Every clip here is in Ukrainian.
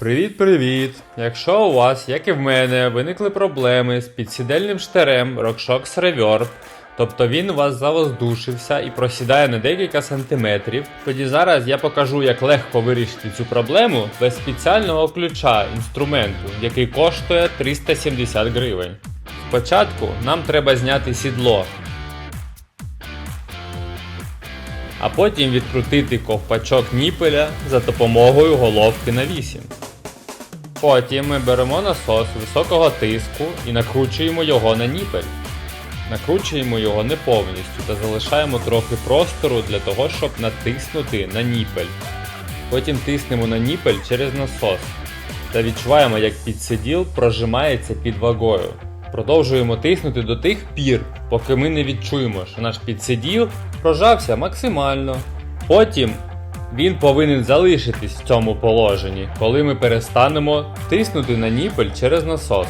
Привіт-привіт! Якщо у вас, як і в мене, виникли проблеми з підсідельним штирем RockShox Reverb, тобто він у вас завоздушився і просідає на декілька сантиметрів, тоді зараз я покажу, як легко вирішити цю проблему без спеціального ключа інструменту, який коштує 370 гривень. Спочатку нам треба зняти сідло, а потім відкрутити ковпачок ніпеля за допомогою головки на 8. Потім ми беремо насос високого тиску і накручуємо його на ніпель. Накручуємо його не повністю та залишаємо трохи простору для того, щоб натиснути на ніпель. Потім тиснемо на ніпель через насос та відчуваємо, як підсиділ прожимається під вагою. Продовжуємо тиснути до тих пір, поки ми не відчуємо, що наш підсиділ прожався максимально. Потім він повинен залишитись в цьому положенні, коли ми перестанемо тиснути на ніпель через насос.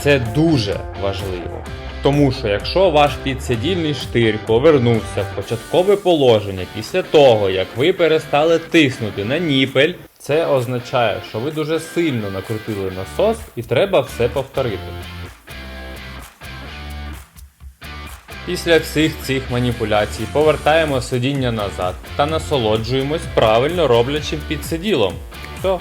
Це дуже важливо. Тому що якщо ваш підсидільний штир повернувся в початкове положення після того, як ви перестали тиснути на ніпель, це означає, що ви дуже сильно накрутили насос і треба все повторити. Після всіх цих маніпуляцій повертаємо сидіння назад та насолоджуємось правильно роблячим підсиділом. Все,